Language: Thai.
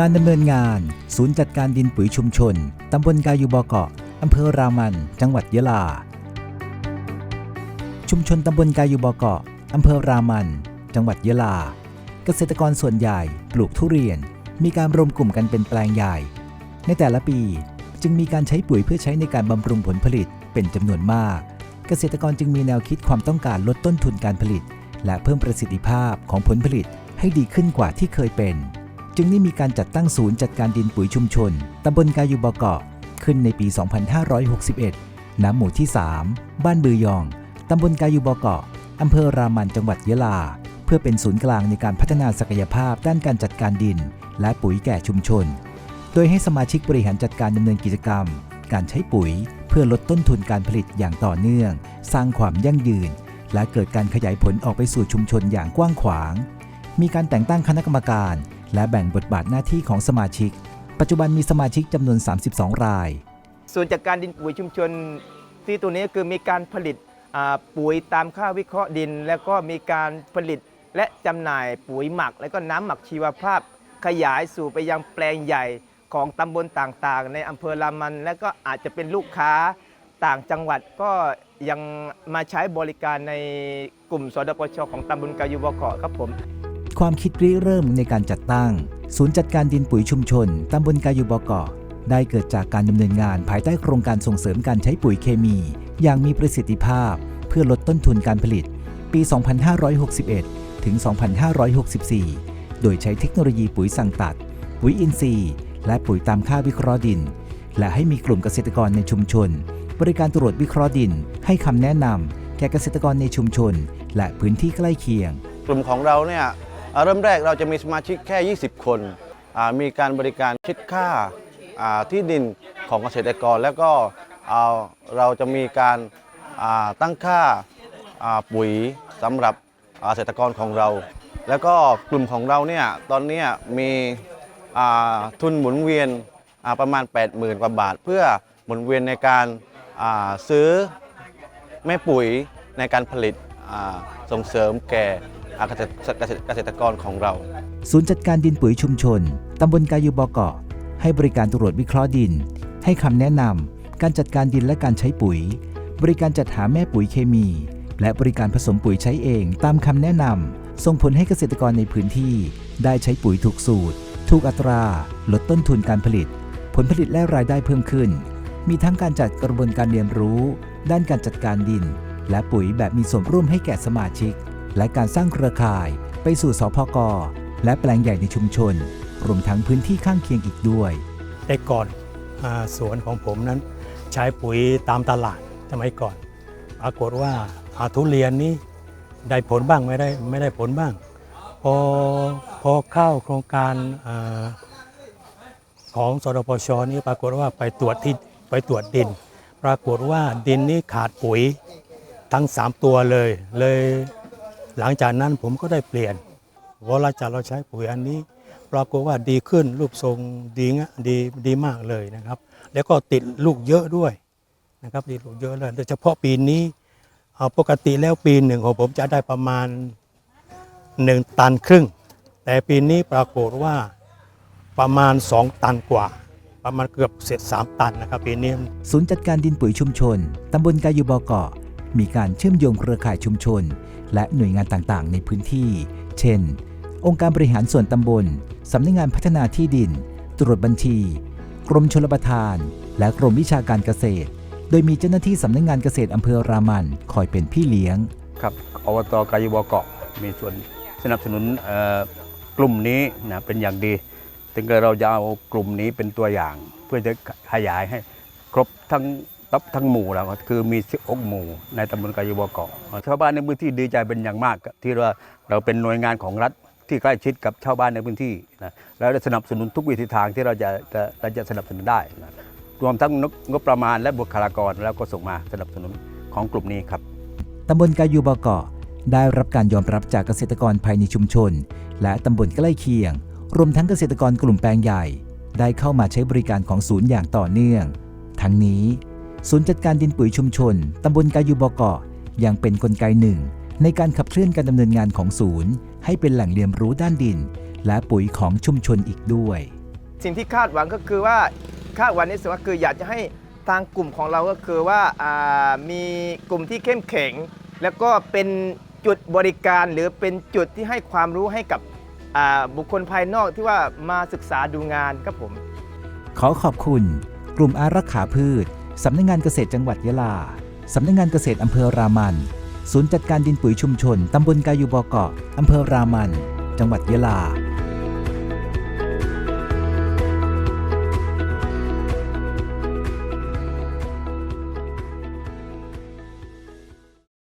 การดำเนินงาน ศูนย์จัดการดินปุ๋ยชุมชน ตำบลกายูบอเกาะอำเภอรามัน จังหวัดยะลา ชุมชนตำบลกายูบอเกาะอำเภอรามัน จังหวัดยะลา เกษตรกรส่วนใหญ่ปลูกทุเรียน มีการรวมกลุ่มกันเป็นแปลงใหญ่ ในแต่ละปีจึงมีการใช้ปุ๋ยเพื่อใช้ในการบำรุงผลผลิตเป็นจำนวนมาก เกษตรกรจึงมีแนวคิดความต้องการลดต้นทุนการผลิต และเพิ่มประสิทธิภาพของผลผลิตให้ดีขึ้นกว่าที่เคยเป็น จึงได้มีการจัดตั้งศูนย์จัดการดินปุ๋ยชุมชน ตำบลกายูบอเกาะ ขึ้นในปี 2561 ณ หมู่ที่ 3 บ้านบือยอง ตำบลกายูบอเกาะ อำเภอรามันจังหวัดยะลา เพื่อเป็นศูนย์กลางในการพัฒนาศักยภาพด้านการจัดการดิน และปุ๋ยแก่ชุมชน โดยให้สมาชิกบริหารจัดการดำเนินกิจกรรม การใช้ปุ๋ย เพื่อลดต้นทุนการผลิตอย่างต่อเนื่อง สร้างความยั่งยืน และเกิดการขยายผลออกไปสู่ชุมชนอย่างกว้างขวาง มีการแต่งตั้งคณะกรรมการ และแบ่งบทบาทหน้าที่ของสมาชิก ปัจจุบันมีสมาชิกจำนวน 32 ราย ส่วนจากการดินปุ๋ยชุมชนที่ตัวนี้คือมีการผลิตปุ๋ยตามค่าวิเคราะห์ดิน แล้วก็มีการผลิตและจำหน่ายปุ๋ยหมัก และก็น้ำหมักชีวภาพ ขยายสู่ไปยังแปลงใหญ่ของตำบลต่างๆ ในอำเภอรามัน และก็อาจจะเป็นลูกค้าต่างจังหวัดก็ยังมาใช้บริการในกลุ่มสดปชของตำบลกายูบเกาะครับผม ความคิดริเริ่มในการจัดตั้ง ศูนย์จัดการดินปุ๋ยชุมชนตำบลกายูบอกาะได้เกิดจากการดำเนินงานภายใต้โครงการส่งเสริมการใช้ปุ๋ยเคมี อย่างมีประสิทธิภาพ เพื่อลดต้นทุนการผลิต ปี 2561 ถึง 2564 โดยใช้เทคโนโลยีปุ๋ยสั่งตัด ปุ๋ยอินทรีย์ และปุ๋ยตามค่าวิเคราะห์ดิน และให้มีกลุ่มเกษตรกรในชุมชน บริการตรวจวิเคราะห์ดิน ให้คำแนะนำแก่เกษตรกรในชุมชน และพื้นที่ใกล้เคียง กลุ่มของเราเนี่ย เริ่มแรกเราจะมีสมาชิกแค่ 20 คนมีการบริการคิดค่าที่ดินของเกษตรกร แล้วก็อ่าเราจะมีการาตั้งค่าาปุ๋ยสำหรับเกษตรกรของเรา แล้วก็กลุ่มของเราเนี่ยตอนนี้มีทุนหมุนเวียนประมาณ 80,000 กว่าบาท เพื่อหมุนเวียนในการาซื้อแม่ปุ๋ยในการผลิตส่งเสริมแก่ เกษตรเกษตรกรของเรา ศูนย์จัดการดินปุ๋ยชุมชน ตำบลกายูบอเกาะ ให้บริการตรวจวิเคราะห์ดิน ให้คำแนะนำการจัดการดินและการใช้ปุ๋ย บริการจัดหาแม่ปุ๋ยเคมี และบริการผสมปุ๋ยใช้เองตามคำแนะนำส่งผลให้เกษตรกรในพื้นที่ ได้ใช้ปุ๋ยถูกสูตร ถูกอัตรา ลดต้นทุนการผลิต ผลผลิตและรายได้เพิ่มขึ้น มีทั้งการจัดกระบวนการเรียนรู้ ด้านการจัดการดิน และปุ๋ยแบบมีส่วนร่วมให้แก่สมาชิก และการสร้างเครือข่ายไปสู่สพกและแปลงใหญ่ในชุมชน รวมทั้งพื้นที่ข้างเคียงอีกด้วย แต่ก่อนอสวนของผมนั้น ใช้ปุ๋ยตามตลาดสมัยก่อน ปรากฏว่าอาทุเรียนนี้ได้ผลบ้างไม่ได้ไม่ได้ผลบ้าง พอพอเข้าโครงการอของสรพชนี่ปรากฏว่าไปตรวจที่ไปตรวจดิน ปรากฏว่าดินนี้ขาดปุ๋ยทั้ง 3 ตัวเลยเลย หลังจากนั้นผมก็ได้เปลี่ยนเวลาจากเราใช้ปุ๋ยอันนี้ ปรากฏว่าดีขึ้นรูปทรงดีงะดีดีมากเลยนะครับ แล้วก็ติดลูกเยอะด้วยนะครับติดลูกเยอะเลยโดยเฉพาะปีนี้เอาปกติแล้วปีหนึ่งของผมจะได้ประมาณ 1 ตันครึ่ง แต่ปีนี้ปรากฏว่าประมาณ 2 ตันกว่า ประมาณเกือบเสร็จ 3 ตันนะครับปีนี้ ศูนย์จัดการดินปุ๋ยชุมชน ตำบลกายูบอเกาะ มีการเชื่อมโยงเครือข่ายชุมชน และหน่วยงานต่างๆ ในพื้นที่ เช่น องค์การบริหารส่วนตำบล สำนักงานพัฒนาที่ดิน ตรวจบัญชี กรมชลประทาน และกรมวิชาการเกษตร โดยมีเจ้าหน้าที่สำนักงานเกษตรอำเภอรามันคอยเป็นพี่เลี้ยง ครับอบตกายุบเกาะมีส่วนสนับสนุนกลุ่มนี้นะเป็นอย่างดี ถึงเราจะเอากลุ่มนี้เป็นตัวอย่าง เพื่อจะขยายให้ครบทั้ง ตับทั้งหมู่แล้วคือมี16หมู่ ในตำบลกายุบเกาะชาวบ้านในพื้นที่ดีใจเป็นอย่างมาก ที่ว่าเราเป็นหน่วยงานของรัฐที่ใกล้ชิดกับชาวบ้านในพื้นที่นะแล้วได้สนับสนุนทุกวิธีทางที่เราจะจะเราจะสนับสนุนได้นะรวมทั้งงบประมาณและบุคลากรแล้วก็ส่งมาสนับสนุนของกลุ่มนี้ครับตำบลกายูบเกาะได้รับการยอมรับจากเกษตรกรภายในชุมชน และตำบลใกล้เคียง รวมทั้งเกษตรกรกลุ่มแปลงใหญ่ ได้เข้ามาใช้บริการของศูนย์อย่างต่อเนื่อง ทั้งนี้ ศูนย์จัดการดินปุ๋ยชุมชน ตำบลกายูบอเกาะยังเป็นนกลไกหนึ่ง ในการขับเคลื่อนการดำเนินงานของศูนย์ ให้เป็นแหล่งเรียนรู้ด้านดิน และปุ๋ยของชุมชนอีกด้วย สิ่งที่คาดหวังก็คือว่าคาดหวังในส่วนก็คืออยากจะให้ทางกลุ่มของเราก็คือว่าอ่ามีกลุ่มที่เข้มแข็ง แล้วก็เป็นจุดบริการหรือเป็นจุดที่ให้ความรู้ให้กับอ่าบุคคลภายนอกที่ว่ามาศึกษาดูงานครับผม ขอขอบคุณ กลุ่มอารักขาพืช สำนักงานเกษตรจังหวัดยะลา สำนักงานเกษตรอำเภอรามัน ศูนย์จัดการดินปุ๋ยชุมชน ตำบลกายูบอเกาะอำเภอรามัน จังหวัดยะลา